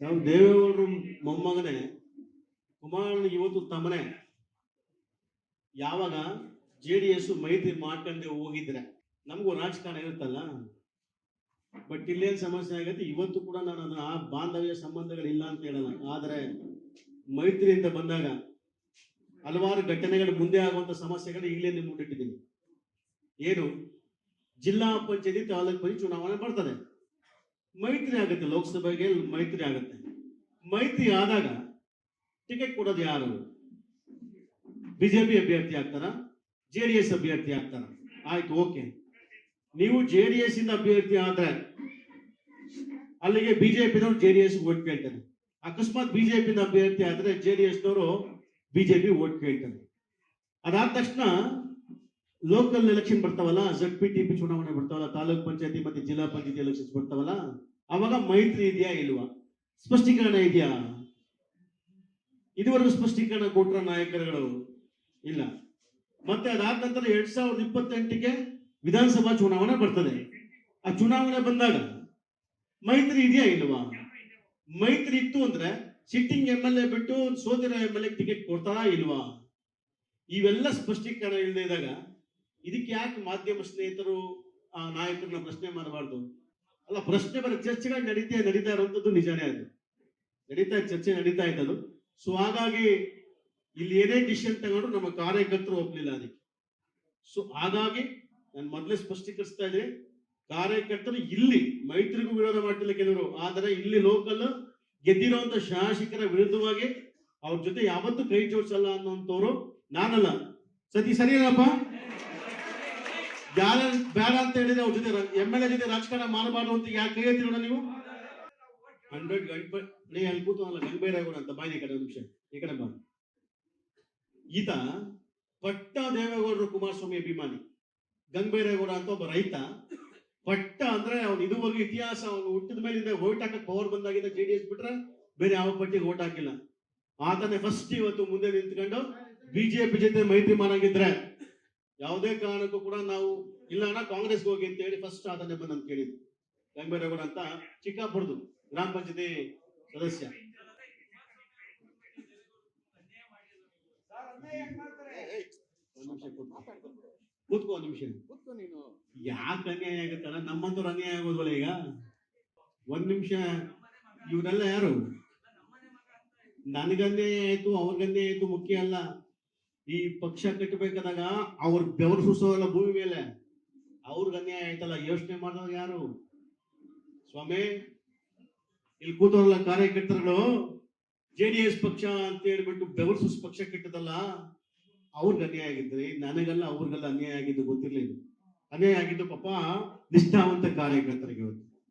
ನಾವು ದೇವೇಗೌಡರು ಮೊಮ್ಮಗನೇ ಕುಮಾರನಿಗೆ ಇವತ್ತು ತಮ್ಮನೇ ಯಾವಾಗ ಜೆ ಡಿ ಎಸ್ ಮೈತ್ರಿ ಮಾಡ್ಕೊಂಡೆ ಹೋಗಿದ್ರೆ. ನಮಗೂ ರಾಜಕಾರಣ ಇರುತ್ತಲ್ಲ. ಬಟ್ ಇಲ್ಲೇನು ಸಮಸ್ಯೆ ಆಗತ್ತೆ? ಇವತ್ತು ಕೂಡ ನಾನು ಅದನ್ನ ಆ ಬಾಂಧವ್ಯ ಸಂಬಂಧಗಳಿಲ್ಲ ಅಂತ ಹೇಳಲ್ಲ. ಆದರೆ ಮೈತ್ರಿಯಿಂದ ಬಂದಾಗ ಹಲವಾರು ಘಟನೆಗಳು ಮುಂದೆ ಆಗುವಂತ ಸಮಸ್ಯೆಗಳು ಈಗಲೇ ನಿಮ್ಮ ಏನು? ಜಿಲ್ಲಾ ಪಂಚಾಯತಿ ತಾಲೂಕು ಪಂಚಾಯತಿ ಚುನಾವಣೆ ಬರ್ತದೆ. ಮೈತ್ರಿ ಆಗುತ್ತೆ, ಲೋಕಸಭೆಗೆ ಮೈತ್ರಿ ಆಗುತ್ತೆ. ಮೈತ್ರಿ ಆದಾಗ ಟಿಕೆಟ್ ಕೊಡೋದು ಯಾರು? ಬಿಜೆಪಿ ಅಭ್ಯರ್ಥಿ ಆಗ್ತಾರ, ಜೆ ಡಿ ಎಸ್ ಅಭ್ಯರ್ಥಿ ಆಗ್ತಾರ. ಆಯ್ತು, ಓಕೆ. ನೀವು ಜೆ ಡಿ ಎಸ್ ಇಂದ ಅಭ್ಯರ್ಥಿ ಆದ್ರೆ ಅಲ್ಲಿಗೆ ಬಿಜೆಪಿನವ್ರು ಜೆ ಡಿ ಎಸ್ ಓಟ್ ಕೇಳ್ತಾರೆ. ಅಕಸ್ಮಾತ್ ಬಿಜೆಪಿನ ಅಭ್ಯರ್ಥಿ ಆದ್ರೆ ಜೆ ಡಿ ಎಸ್ನವರು ಬಿಜೆಪಿ ಓಟ್ ಕೇಳ್ತಾರೆ. ಅದಾದ ತಕ್ಷಣ ಲೋಕಲ್ ಎಲೆಕ್ಷನ್ ಬರ್ತಾವಲ್ಲ ಜಡ್ ಪಿ ಟಿ ಪಿ ಚುನಾವಣೆ ಬರ್ತಾವಲ್ಲ, ತಾಲೂಕ್ ಪಂಚಾಯತಿ ಮತ್ತೆ ಜಿಲ್ಲಾ ಪಂಚಾಯತಿ ಎಲೆಕ್ಷನ್ಸ್ ಬರ್ತಾವಲ್ಲ ಅವಾಗ ಮೈತ್ರಿ ಇದೆಯಾ ಇಲ್ವಾ? ಸ್ಪಷ್ಟೀಕರಣ ಇದೆಯಾ? ಇದುವರೆಗೂ ಸ್ಪಷ್ಟೀಕರಣ ಕೊಟ್ಟರ ನಾಯಕರುಗಳು ಇಲ್ಲ. ಮತ್ತೆ ಅದಾದ ನಂತರ ಎರಡ್ ಸಾವಿರದ ಇಪ್ಪತ್ತೆಂಟಿಗೆ ವಿಧಾನಸಭಾ ಚುನಾವಣೆ ಬರ್ತದೆ. ಆ ಚುನಾವಣೆ ಬಂದಾಗ ಮೈತ್ರಿ ಇದೆಯಾ ಇಲ್ವಾ? ಮೈತ್ರಿ ಇತ್ತು ಅಂದ್ರೆ ಸಿಟ್ಟಿಂಗ್ ಎಂ ಎಲ್ ಎ ಬಿಟ್ಟು ಸೋದರ ಎಂ ಎಲ್ ಎ ಟಿಕೆಟ್ ಕೊಡ್ತಾರಾ ಇಲ್ವಾ? ಇವೆಲ್ಲ ಸ್ಪಷ್ಟೀಕರಣ ಇಲ್ಲದೆ ಇದ್ದಾಗ ಇದಕ್ಕೆ ಯಾಕೆ ಮಾಧ್ಯಮ ಸ್ನೇಹಿತರು ಆ ನಾಯಕರನ್ನ ಪ್ರಶ್ನೆ ಮಾಡಬಾರ್ದು? ಅಲ್ಲ, ಪ್ರಶ್ನೆ ಬರ ಚರ್ಚೆಗಳು ನಡೀತಾ ನಡೀತಾ ಇರುವಂತದ್ದು ನಿಜಾನೇ ಅದು. ನಡೀತಾ ಚರ್ಚೆ, ನಡೀತಾ ಇದ್ದದು ಸೊ ಹಾಗಾಗಿ ಇಲ್ಲಿ ಏನೇ ಡಿಸಿಷನ್ ತಗೊಂಡ್ರು ನಮ್ಮ ಕಾರ್ಯಕರ್ತರು ಒಪ್ಲಿಲ್ಲ ಅದಕ್ಕೆ. ಸೊ ಹಾಗಾಗಿ ನಾನು ಮೊದಲೇ ಸ್ಪಷ್ಟೀಕರಿಸ್ತಾ ಇದ್ದೆ ಕಾರ್ಯಕರ್ತರು ಇಲ್ಲಿ, ಮೈತ್ರಿಗೂ ವಿರೋಧ ಮಾಡ್ತಿಲ್ಲ ಕೆಲವರು. ಆದರೆ ಇಲ್ಲಿ ಲೋಕಲ್ ಗೆದ್ದಿರುವಂತ ಶಾಸಕರ ವಿರುದ್ಧವಾಗಿ ಅವ್ರ ಜೊತೆ ಯಾವತ್ತೂ ಕೈ ಜೋಡಿಸಲ್ಲ ಅನ್ನೋಂಥವ್ರು ನಾನಲ್ಲ. ಸತಿ ಸರಿ ಅಲ್ಲಪ್ಪ ಯಾರ ಬೇಡ ಅಂತ ಹೇಳಿದ್ರೆ ಅವ್ರ ಜೊತೆ ಎಂ ಎಲ್ ಎ ಜೊತೆ ರಾಜಕಾರಣ ಮಾಡಬಾರ್ದು ಅಂತ ಯಾಕೆ ಎತ್ತಿರೋಣ ನೀವು? ಹಂಡ್ರೆಡ್ ಗಂಟೆ ನೀ ಅಲ್ಲಿ ಕೂತು ಅಲ್ಲ ಗಂಭೀರಾಗೋಣ ಅಂತ ಬಾಯಿ ಈ ಕಡೆ ನಿಮಿಷ, ಈ ಕಡೆ ಬಾ. ಈತ ಪಟ್ಟ ದೇವೇಗೌಡರು ಕುಮಾರಸ್ವಾಮಿ ಅಭಿಮಾನಿ ಗಂಗಬೈರೇಗೌಡ ಅಂತ ಒಬ್ಬ ರೈತ, ಪಟ್ಟ ಅಂದ್ರೆ ಅವ್ನು ಇದುವರೆಗೂ ಇತಿಹಾಸ ಅವನು ಹುಟ್ಟಿದ ಮೇಲಿಂದ ಓಟ್ ಹಾಕಕ್ ಪವರ್ ಬಂದಾಗಿಂದ ಜೆ ಡಿ ಎಸ್ ಬಿಟ್ರೆ ಬೇರೆ ಯಾವ ಪಟ್ಟಿಗೆ ಓಟ್ ಹಾಕಿಲ್ಲ. ಆತನೇ ಫಸ್ಟ್ ಇವತ್ತು ಮುಂದೆ ನಿಂತ್ಕೊಂಡು ಬಿಜೆಪಿ ಜೊತೆ ಮೈತ್ರಿ ಮಾಡಂಗಿದ್ರೆ ಯಾವುದೇ ಕಾರಣಕ್ಕೂ ಕೂಡ ನಾವು ಇಲ್ಲ ಅಣ್ಣ ಕಾಂಗ್ರೆಸ್ಗೆ ಹೋಗಿ ಅಂತ ಹೇಳಿ ಫಸ್ಟ್ ಆತನೇ ಬಂದು ಅಂತ ಕೇಳಿದ್ದು ಗಂಗಬೈರೇಗೌಡ ಅಂತ ಚಿಕ್ಕಾಪುರದು ಗ್ರಾಮ ಪಂಚಾಯತಿ ಸದಸ್ಯ. ಕೂತ್ಕೊ. ಒಂದ್ ನಿಮಿಷ. ಯಾಕ ಅನ್ಯಾಯ ಆಗುತ್ತಲ್ಲ? ನಮ್ಮಂತವ್ರು ಅನ್ಯಾಯ ಆಗೋದ್ವಲ್ಲ ಈಗ? ಒಂದ್ ನಿಮಿಷ. ಇವರೆಲ್ಲ ಯಾರು? ನನಗನ್ಯಾಯ ಆಯ್ತು ಅವ್ರಿಗನ್ಯಾಯ ಆಯ್ತು ಮುಖ್ಯ ಅಲ್ಲ. ಈ ಪಕ್ಷ ಕಟ್ಟಬೇಕಾದಾಗ ಅವ್ರ ಬೆವರು ಸುಸೋಲ್ಲ ಭೂಮಿ ಮೇಲೆ. ಅವ್ರಿಗೆ ಅನ್ಯಾಯ ಆಯ್ತಲ್ಲ, ಯೋಚನೆ ಮಾಡಿದವ್ರು ಯಾರು? ಸ್ವಾಮಿ, ಇಲ್ಲಿ ಕೂತವ್ರಲ್ಲ ಕಾರ್ಯಕರ್ತರುಗಳು, ಜೆ ಡಿ ಎಸ್ ಪಕ್ಷ ಅಂತ ಹೇಳ್ಬಿಟ್ಟು ಬೆವರು ಸುಸ್ ಪಕ್ಷ ಕಟ್ಟದಲ್ಲ, ಅವ್ರಿಗೆ ಅನ್ಯಾಯ ಆಗಿದ್ರಿ, ನನಗಲ್ಲ ಅವ್ರಿಗೆಲ್ಲ ಅನ್ಯಾಯ ಆಗಿದ್ದು ಗೊತ್ತಿರಲಿಲ್ಲ. ಅನ್ಯಾಯ ಆಗಿದ್ದು ಪಾಪ ನಿಷ್ಠಾವಂತ ಕಾರ್ಯಕರ್ತರಿಗೆ ಇವತ್ತು